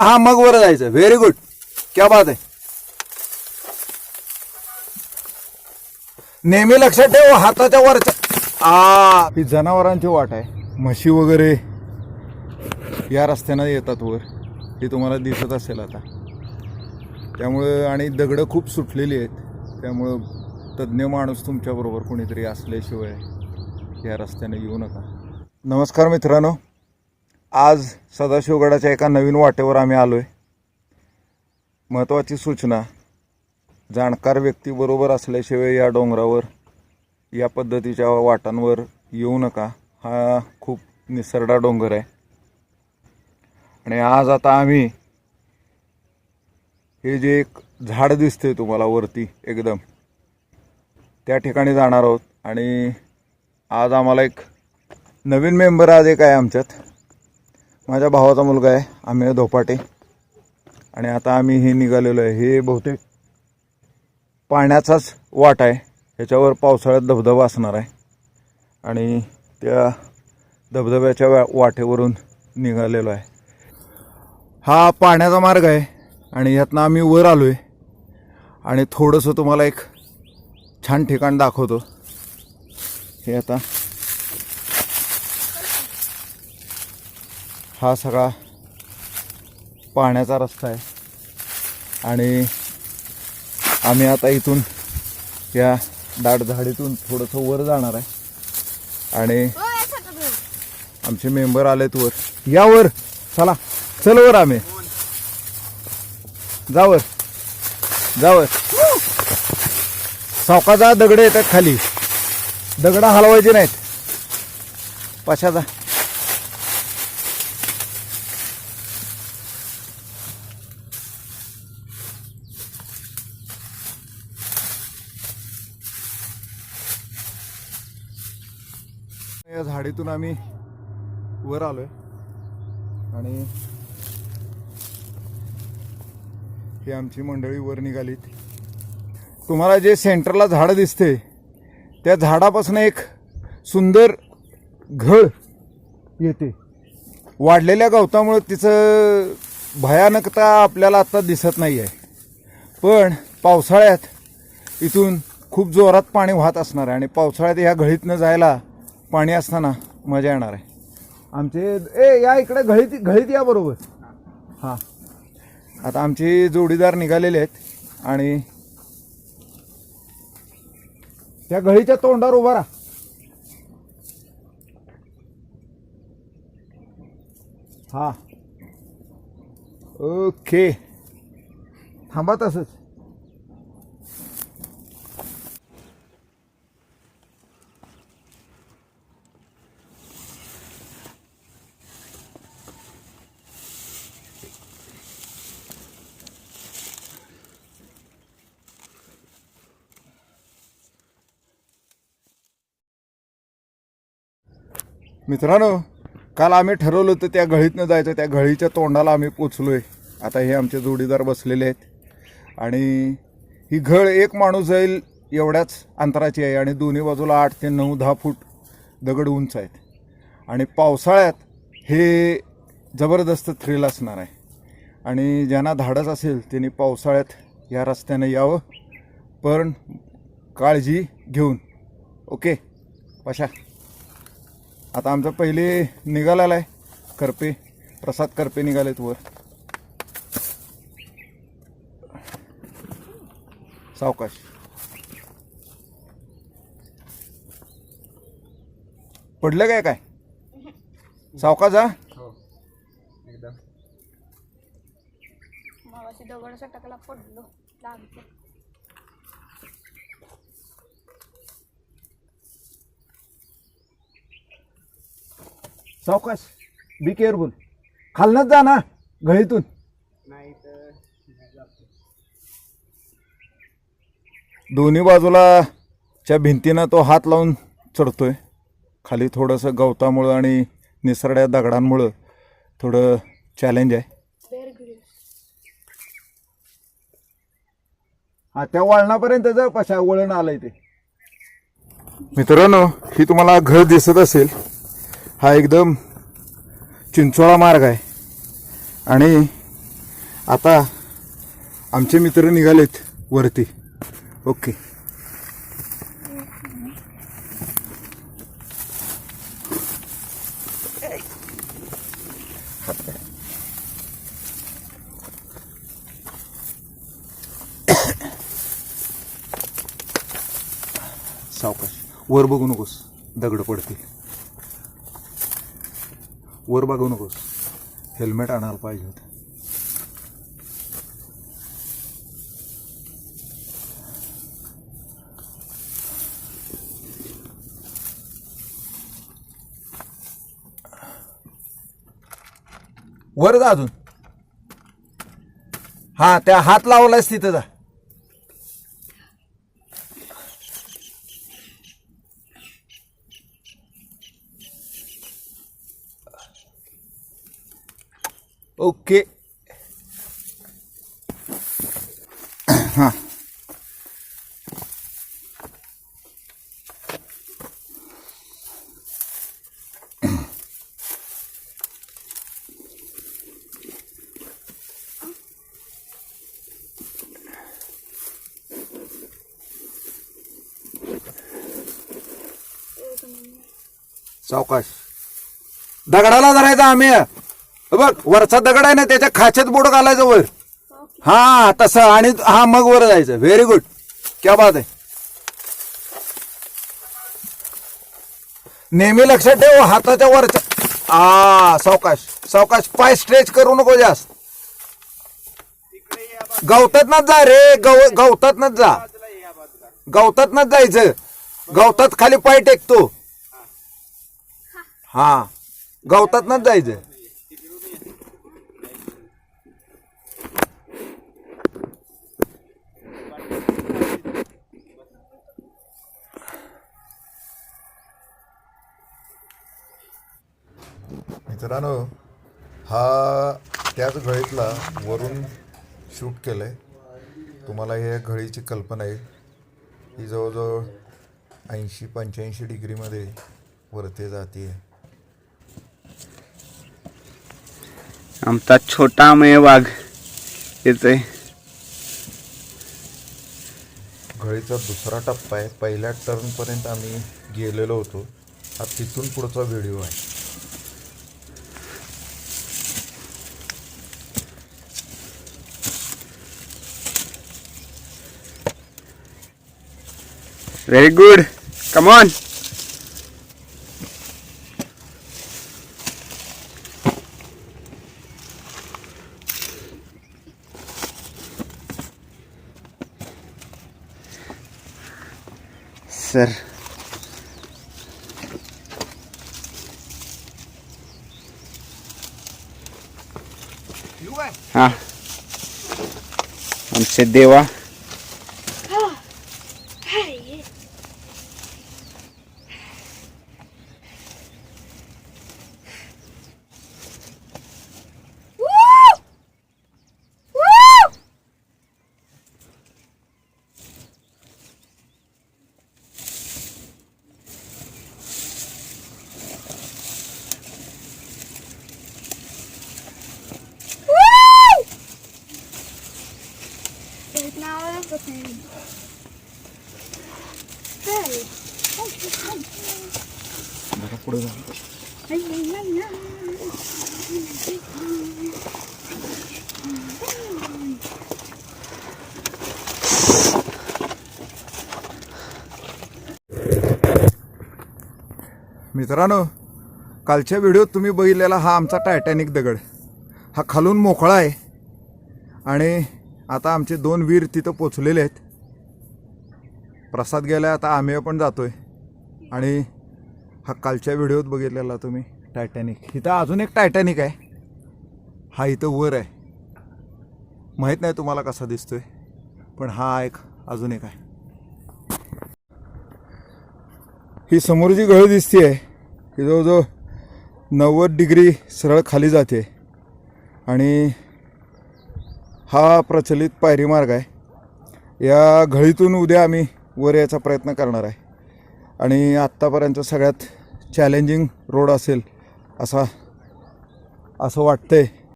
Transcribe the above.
हा मग वर जायचं. व्हेरी गुड क्या बात आहे. नेहमी लक्षात ठेव हाताच्या वरच्या. आ. ही जनावरांची वाट आहे. म्हशी वगैरे या रस्त्यानं येतात वर. हे तुम्हाला दिसत असेल आता. त्यामुळं आणि दगडं खूप सुटलेली आहेत. त्यामुळं तज्ज्ञ माणूस तुमच्याबरोबर कोणीतरी असल्याशिवाय या रस्त्याने येऊ नका. नमस्कार मित्रांनो. आज सदाशिवगडाच्या एका नवीन वाटेवर आम्ही आलो आहे महत्त्वाची सूचना जाणकार व्यक्तीबरोबर असल्याशिवाय या डोंगरावर या पद्धतीच्या वाटांवर येऊ नका. हा खूप निसरडा डोंगर आहे. आणि आज आता आम्ही हे जे एक झाड दिसते तुम्हाला वरती एकदम त्या ठिकाणी जाणार आहोत. आणि आज आम्हाला एक नवीन मेंबर आज एक आहे आमच्यात. माझ्या भावाचा मुलगा आहे आम्ही धोपाटे. आणि आता आम्ही हे निघालेलो आहे. हे बहुतेक पाण्याचाच वाट आहे. ह्याच्यावर पावसाळ्यात धबधबा असणार आहे. आणि त्या धबधब्याच्या वा- वाटेवरून निघालेलो आहे. हा पाण्याचा मार्ग आहे आणि ह्यातनं आम्ही वर आलो आहे आणि थोडंसं तुम्हाला एक छान ठिकाण दाखवतो. हे आता हा सगळा पाण्याचा रस्ता आहे. आणि आम्ही आता इथून या दाट झाडीतून थोडंसं वर जाणार आहे. आणि आमचे मेंबर आलेत वर. या वर. चला. चल वर आम्ही. जावर जावर सावकाचा दगड येतात खाली. दगड हलवायचे नाहीत. पशाचा या आम्ही वर आलोय. आणि ही आमची मंडळी वर निघालीत. तुम्हाला जे सेंटरला झाड दिसते त्या झाडापासून एक सुंदर घळ येते. वाढलेल्या गवतामुळे तिचं भयानकता आपल्याला आत्ता दिसत नाही आहे पण पावसाळ्यात इथून खूप जोरात पाणी वाहत असणार आहे आणि पावसाळ्यात ह्या घळीतनं जायला पाणी असताना मजा येणार आहे. आमचे ए या इकडे घळीत घळीत या बरोबर. हां. आता आमचे जोडीदार निघालेले आहेत आणि त्या घळीच्या तोंडावर उभा राहा. हां. ओके. थांबा तसंच. मित्रांनो काल आम्ही ठरवलं होतं त्या घळीतनं जायचं त्या घळीच्या तोंडाला आम्ही पोचलो आहे आता हे आमचे जोडीदार बसलेले आहेत. आणि ही घळ एक माणूस जाईल एवढ्याच अंतराची आहे. आणि दोन्ही बाजूला आठ ते नऊ दहा फूट दगड उंच आहेत. आणि पावसाळ्यात हे जबरदस्त थ्रिल असणार आहे. आणि ज्यांना धाडस असेल त्यांनी पावसाळ्यात या रस्त्यानं यावं. पण काळजी घेऊन. ओके? पशा आता आमचं पहिले निघालेला आहे. करपे प्रसाद करपे निघालेत वर. सावकाश. पडलं काय काय? सावकाश जा मागाशी दगड टाकायला पडलो. लागतो सावकाश बी केअरफुल खालनच जा ना घळीतून दोन्ही बाजूला च्या भिंतीनं तो हात लावून चढतोय. खाली थोडंसं गवतामुळं आणि निसरड्या दगडांमुळं थोडं चॅलेंज आहे. हा त्या वळणापर्यंत जर पशा वळण आलंय ते. मित्रांनो ही तुम्हाला घर दिसत असेल. हा एकदम चिंचोळा मार्ग आहे. आणि आता आमचे मित्र निघालेत वरती. ओके. सावकाश. वर बघू नकोस. दगड पडतील. वर बघू नकोस. हेल्मेट आणायला पाहिजे होतं. वर जा अजून. हा त्या हात लावलायस तिथं जा. ओके हा सावकाश दगडाला धरायचा आम्ही हे बघ वरचा दगड आहे ना त्याच्या खाच्यात बोट घालायचं वर हा तसं. आणि हा मग वर जायचं. व्हेरी गुड क्या बात आहे. नेहमी लक्षात ठेव हाताच्या वरच्या. आ सावकाश. सावकाश पाय स्ट्रेच करू नको जास्त. गवतातनच जा रे. गव गवतातनच जा. गवतातनच जायचं. गवतात खाली पाय टेकतो. हा. गवतातनच जायचं. मित्रांनो हा त्याच घळीतला वरून शूट केलं आहे तुम्हाला या घळीची कल्पना येईल ही जवळजवळ ऐंशी पंच्याऐंशी डिग्रीमध्ये वरती जाते आमचा छोटा मय वाघ येतोय. घळीचा दुसरा टप्पा आहे. पहिल्या टर्नपर्यंत आम्ही गेलेलो होतो. हा तिथून पुढचा व्हिडिओ आहे. Very good. Come on. Sir. You are. Ah. Am se. Now. Hey. जरा पुढे जा मित्रांनो कालच्या व्हिडिओत तुम्ही बघितलेला हा आमचा टायटॅनिक दगड हा खालून मोकळा आहे आणि आता आमचे दोन वीर तिथं पोचलेले आहेत. प्रसाद गेला आता आम्ही पण जातोय. आणि हा कालच्या व्हिडिओत बघितलेला तुम्ही टायटॅनिक इथं अजून एक टायटॅनिक आहे. हा इथं वर आहे. माहीत नाही तुम्हाला कसा दिसतोय पण हा एक अजून एक आहे. ही समोर जी गळ दिसते आहे ही जवळजवळ नव्वद डिग्री सरळ खाली जाते. आणि हा प्रचलित पायरी मार्ग आहे. या घळीतून उद्या आम्ही वर यायचा प्रयत्न करणार आहे. आणि आत्तापर्यंत सगळ्यात चॅलेंजिंग रोड असेल असा असं वाटतंय.